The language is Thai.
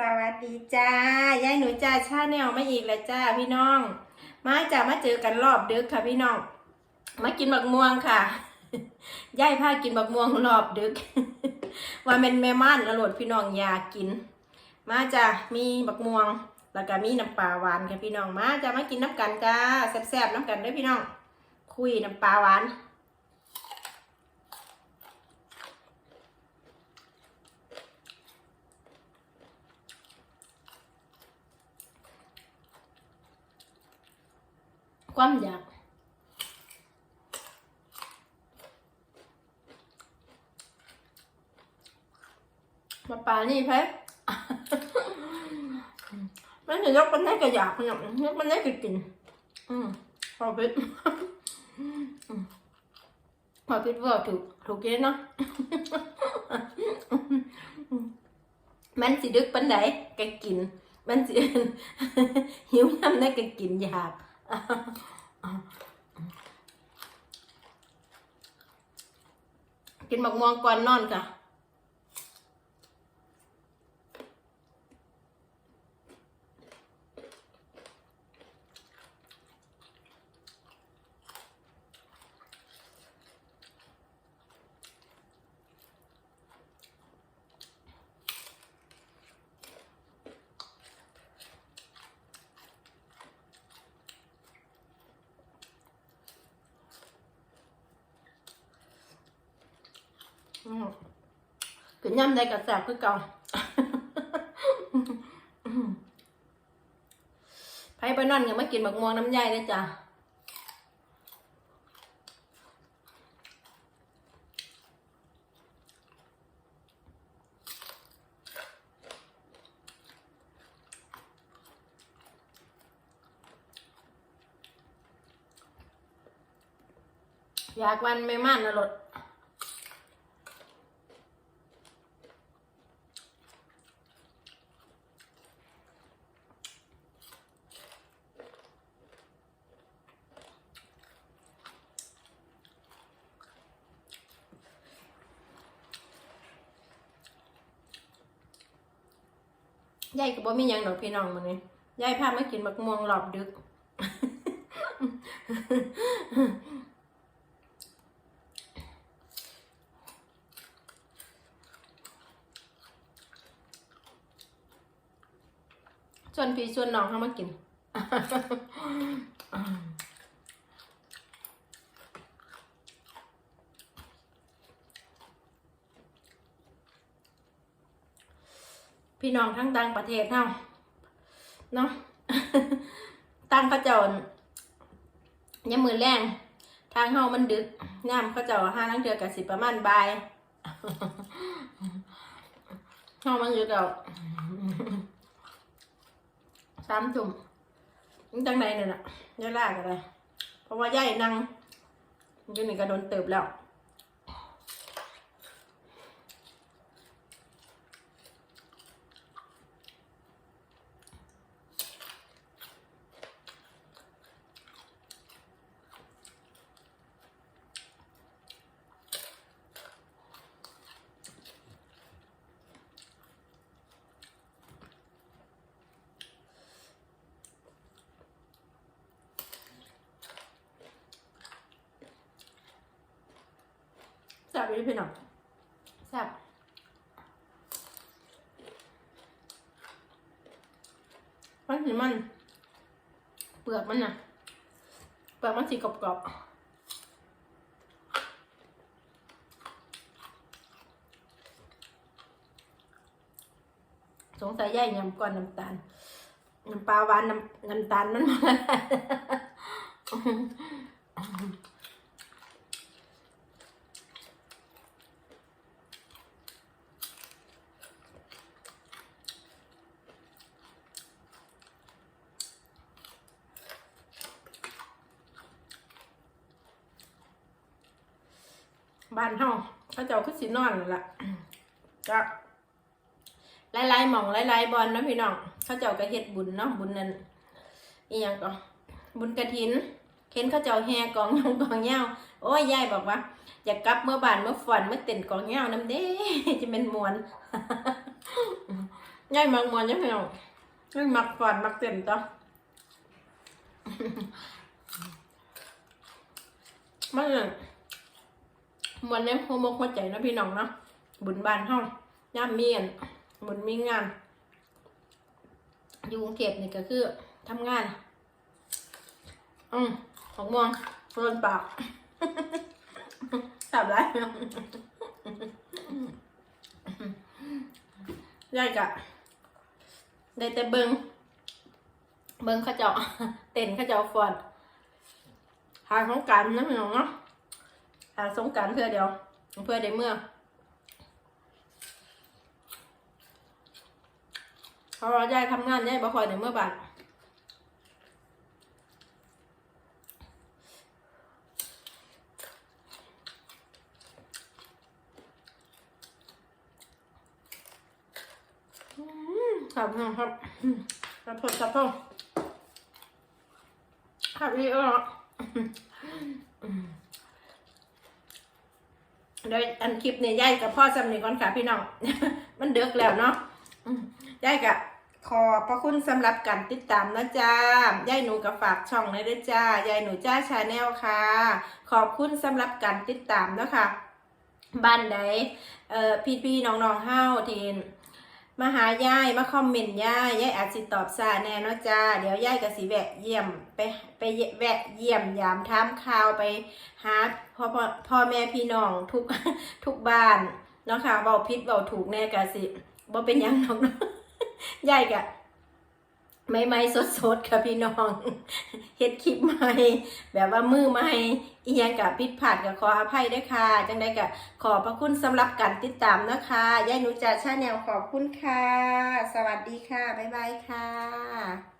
สวัสดีจ้ายายหนูจ้าชาแนลมาอีกแล้วจ้าพี่น้อง มาจ้ามาเจอกันรอบดึกค่ะพี่น้อง มากินบักม่วงค่ะยายพากินบักม่วงรอบดึก ว่าเป็นแม่ม่านอร่อยพี่น้องอยากกิน มาจ้ามีบักม่วง แล้วก็มีน้ำปลาหวานค่ะพี่น้อง มาจ้ามากินน้ำกันจ้าแซ่บๆน้ำกันด้วยพี่น้อง คุยน้ำปลาหวาน ความอยากมาปลานี่เพชรมันจะยกมันได้ก็อยากขนมยกมันได้ก็กิน อืมพอเพชรอืมพอเพชรว่าถูกถูกเกณฑ์เนาะมันสิดึกปันไหนก็กิน มันสิหิวน้ำได้ก็กินอยาก กินหมกม่วงก่อนนอนค่ะ กินย่ำได้กับแสบคือเก่าไพ่ไปนอนยังไม่กินบักม่วงน้ำใยเลยจ้ะอยากวันไม่ม่นนะรถ ยายก็บ่มีหยังดอกพี่น้องมื้อนี้ยายพามากินบักม่วงหลอบดึก ส่วนพี่ส่วนน้องเขามากิน พี่น้องทั้งต่างประเทศเนาะเนาะตั้งเขาเจ้าเนี่ยามมือแรงทางเฮามันดึกย่ามเขาเจ้าห้านังเดือกับสิประมาณบ่ายเฮามันอยู่กับสามทุ่มจังใดเนี่ยน่ะย่าลากอะไรเพราะว่าย่ายนั่งยู่นี่ก็โดนเติบแล้ว แซ่บอยู่พี่น้องแซ่บมันสิมัน เปลือกมันน่ะเปลือกมันสีกรอบๆสงสัยแย่ยยำก่อนน้ำตาลน้ำปลาหวานน้ำน้ำตาลมันมา บ้านเฮาเขาเจ้าคือสินอนนั่นล่ะก็หลายๆหม่องหลายๆบอลเนาะพี่น้องเขาเจ้าก็เฮ็ดบุญเนาะบุญนั้นอีหยังก็บุญกระถินเข็นเขาเจ้าแห่กองยองกองเหย้าโอ้ยยายบอกว่า อยากกลับเมื่อบ้านเมื่อฝันเมื่อเต้นกองเหย้านำเด้จะเป็นมวนย่ายมักมวนยังไงย่ายมักก่อนมักเต็มต่อมันน่ะ มวนเนี่ยหัวมกหัวใจนะพี่น้องเนาะบุญบานห้องย่ามเมียนบุญมีงาน อยู่กรุงเทพนี่ก็คือทำงานอืมของมวงโดนปากสับไรได้กะได้แต่เบิงเบิงเขาเจ้าเต้นเขาเจ้าฟอนหาสงกรารนะพี่น้องเนาะ หาสงการเพื่อเดียว เพื่อได้เมื่อเพราะว่าได้ทำงานได้บ่คอยในเมื่อบาทครับพี่น้องครับอืมขอทษครับพ่อครับพี่เออ โดยอันคลิปเนี่ยย่ายกับพ่อจำนี่ก่อนค่ะพี่น้อง มันเดือกแล้วเนาะย่ายกับขอบพระคุณสำหรับการติดตามนะจ๊ะย่ายหนูกับฝากช่องเลยด้วยจ้ายายหนูจ้าชาแนลค่ะ ขอบคุณสำหรับการติดตามนะคะบ้านใดเอ่อพี่พี่ๆน้องเฮาทีน มาหายายมาคอมเมนต์ยายยายอาจสิตอบซาแน่เนาะจ้าเดี๋ยวยายก็สิแวะเยี่ยมไปไปแวะเยี่ยมยามทามข่าวไปหาพ่อพ่อพ่อแม่พี่น้องทุกทุกบ้านเนาะค่ะเบาพิษเบาถูกแน่กะสิบ่เป็นยังน้องยายกะ ไม่ไม่สดสดค่ะพี่น้องเฮ็ดคลิปใหม่แบบว่ามือใหม่อียังกับพิดพลาดกับขออภัยด้วยค่ะ จังได้กับขอบพระคุณสำหรับการติดตามนะคะยายหนูจ่าชาแนลขอบคุณค่ะ สวัสดีค่ะ บ๊ายบายค่ะ